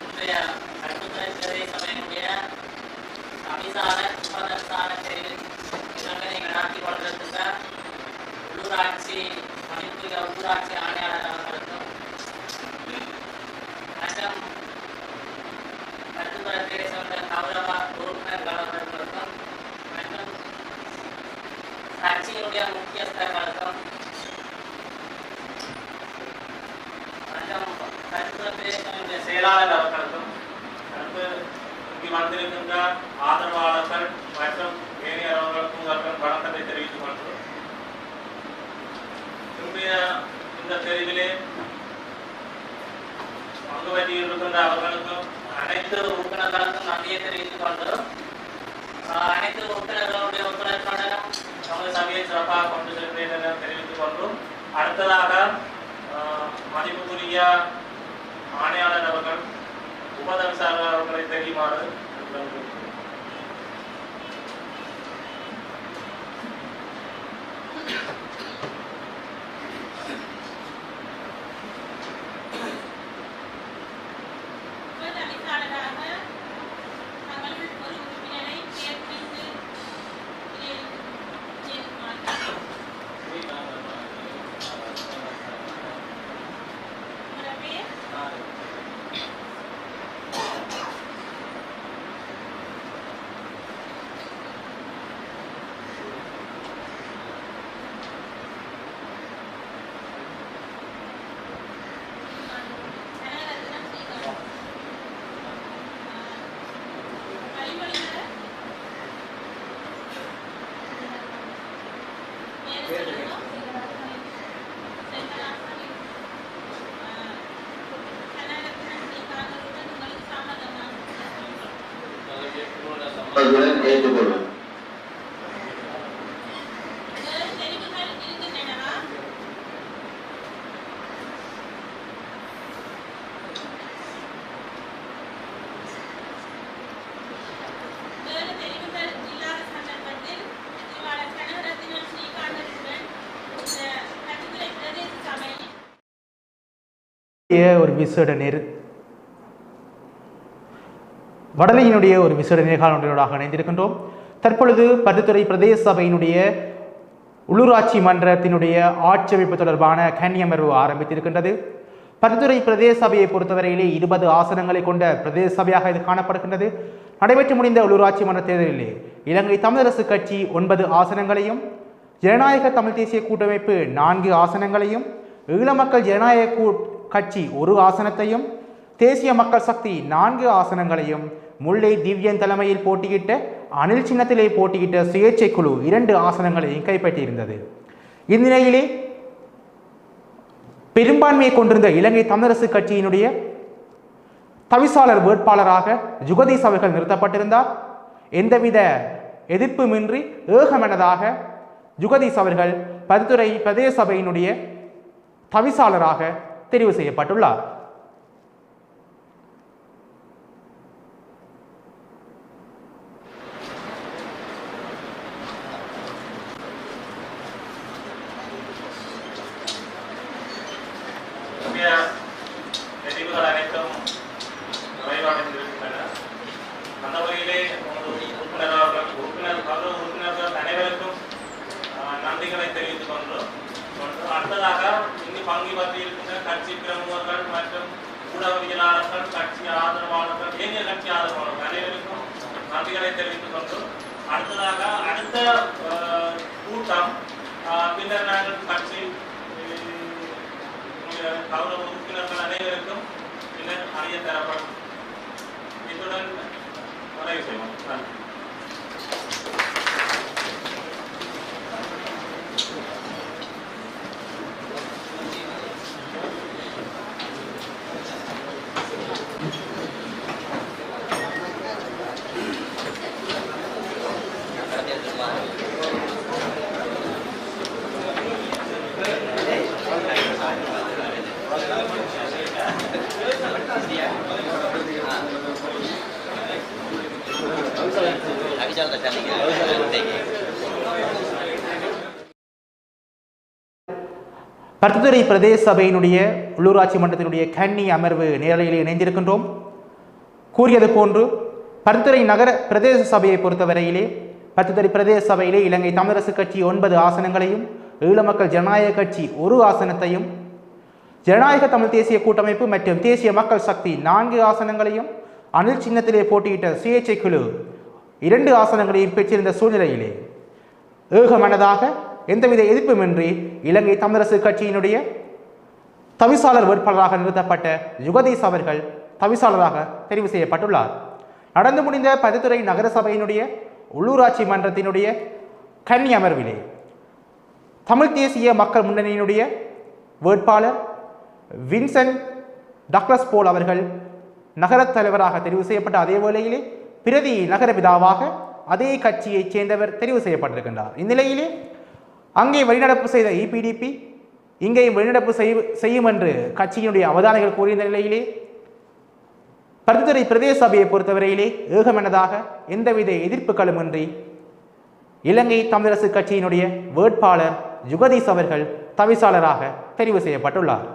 இன்றைய கட்டுத்துறை சேவை மணிப்புரிய உள்ளூராட்சி ஆணையாளர் அவர்களுக்கும் மற்றும் கட்டுத்துறை சேவை சபை கௌரவ உறுப்பினர்கள் அவர்களுக்கும் மற்றும் கட்சியினுடைய முக்கியஸ்தர்களுக்கும் மற்றும் பிரதேசத்தினுடைய செயலாளர் அவர்களுக்கும் அடுத்து இங்கு வந்திருக்கின்ற ஆதரவாளர்கள் மற்றும் ஏனையவர்களுக்கும் உங்கள் வணக்கத்தை தெரிவித்துக் கொண்டு இன்றைய இந்த தெரிவிலே பங்கு அவர்களுக்கும் அனைத்து உறுப்பினர்களுக்கும் நன்றியை தெரிவித்துக் கொண்டு அனைத்து உறுப்பினர்களுடைய சிறப்பாக கொண்டு செல்கிறேன் என தெரிவித்துக் கொண்டும் அடுத்ததாக ஆஹ், மதிப்புக்குரிய ஆணையாளர் அவர்கள் உபதவிசாரர் அவர்களை தெரியுமாறு ஏற்றுக்கொள்ளும் ஒரு விசேட நேர் வடலையினுடைய ஒரு விசேட நேர்காணலோடாக இணைந்திருக்கின்றோம். தற்பொழுது பருத்துறை பிரதேச சபையினுடைய உள்ளூராட்சி மன்றத்தினுடைய ஆட்சி அமைப்பு தொடர்பான கன்னியமர்வு ஆரம்பித்திருக்கின்றது. பருத்துறை பிரதேச சபையை பொறுத்தவரையிலே இருபது ஆசனங்களை கொண்ட பிரதேச சபையாக இது காணப்படுகின்றது. நடைபெற்று முடிந்த உள்ளூராட்சி மன்ற தேர்தலிலே இலங்கை தமிழரசு கட்சி ஒன்பது ஆசனங்களையும் ஜனநாயக தமிழ் தேசிய கூட்டமைப்பு நான்கு ஆசனங்களையும் ஈழமக்கள் ஜனநாயக கூ- கட்சி ஒரு ஆசனத்தையும் தேசிய மக்கள் சக்தி நான்கு ஆசனங்களையும் முல்லை திவ்யன் தலைமையில் போட்டியிட்ட அனில் சின்னத்திலே போட்டியிட்ட சுயேட்சை குழு இரண்டு ஆசனங்களையும் கைப்பற்றியிருந்தது. இந்நிலையிலே பெரும்பான்மையை கொண்டிருந்த இலங்கை தமிழரசு கட்சியினுடைய தவிசாளர் வேட்பாளராக ஜுகதீஸ் அவர்கள் நிறுத்தப்பட்டிருந்தார். எந்தவித எதிர்ப்புமின்றி ஏகமனதாக ஜுகதீஸ் அவர்கள் பரிந்துரை பிரதேச சபையினுடைய தவிசாளராக தெரிவு செய்யப்பட்டுள்ளார். பங்கு பற்றி அனைத்தும் நிறைவடைந்திருக்கின்றன அந்த வகையிலே நமது உறுப்பினர்கள் உறுப்பினர் கௌரவ உறுப்பினர்கள் அனைவருக்கும் ஆஹ், நன்றிகளை தெரிவித்துக் கொண்டு கொண்டு அடுத்ததாக இங்கு பங்கு பற்றியிருக்கின்ற கட்சி பிரமுகர்கள் மற்றும் ஊடகவியலாளர்கள் கட்சி ஆதரவாளர்கள் ஏனைய கட்சி ஆதரவாளர்கள் அனைவருக்கும் நன்றிகளை தெரிவித்துக் கொண்டு அடுத்ததாக அடுத்த ஆஹ், கூட்டம் ஆஹ், பின்னர் நாங்கள் கட்சி கௌரவ உறுப்பினர்கள் அனைவருக்கும் பின்னர் அறிய தரப்படும். இத்துடன் நிறைவு செய்வோம் நன்றி. பருத்துத்துறை பிரதேச சபையினுடைய உள்ளூராட்சி மன்றத்தினுடைய கன்னி அமர்வு நேரலையில் இணைந்திருக்கின்றோம். கூறியது போன்று பருத்துறை நகர பிரதேச சபையை பொறுத்தவரையிலே பருத்துத்துறை பிரதேச சபையிலே இலங்கை தமிழரசு கட்சி ஒன்பது ஆசனங்களையும் ஈழ மக்கள் ஜனநாயக கட்சி ஒரு ஆசனத்தையும் ஜனநாயக தமிழ் தேசிய கூட்டமைப்பு மற்றும் தேசிய மக்கள் சக்தி நான்கு ஆசனங்களையும் அனில் சின்னத்திலே போட்டியிட்ட சுயேட்சை குழு இரண்டு ஆசனங்களையும் பெற்றிருந்த சூழ்நிலையிலே ஏகமனதாக எந்தவித எதிர்ப்புமின்றி இலங்கை தமிழரசு கட்சியினுடைய தவிசாளர் வேட்பாளராக நிறுத்தப்பட்ட யுகதீஸ் அவர்கள் தவிசாளராக தெரிவு செய்யப்பட்டுள்ளார். நடந்து முடிந்த பதித்துறை நகரசபையினுடைய உள்ளூராட்சி மன்றத்தினுடைய கன்னி அமர்விலே தமிழ் தேசிய மக்கள் முன்னணியினுடைய வேட்பாளர் வின்சென்ட் டக்ளஸ் போல் அவர்கள் நகரத் தலைவராக தெரிவு செய்யப்பட்ட அதே வேளையிலே பிரதி நகரபிதாவாக அதே கட்சியைச் சேர்ந்தவர் தெரிவு செய்யப்பட்டிருக்கின்றார். இந்நிலையிலே அங்கே வெளிநடப்பு செய்த இபிடிபி இங்கேயும் வெளிநடப்பு செய்யும் என்று கட்சியினுடைய அவதானிகள் கூறியிருந்த நிலையிலே பருத்துறை பிரதேச சபையை பொறுத்தவரையிலே ஏகமனதாக எந்தவித எதிர்ப்புகளுமின்றி இலங்கை தமிழரசு கட்சியினுடைய வேட்பாளர் யுகதீஸ் அவர்கள் தவிசாளராக தெரிவு செய்யப்பட்டுள்ளார்.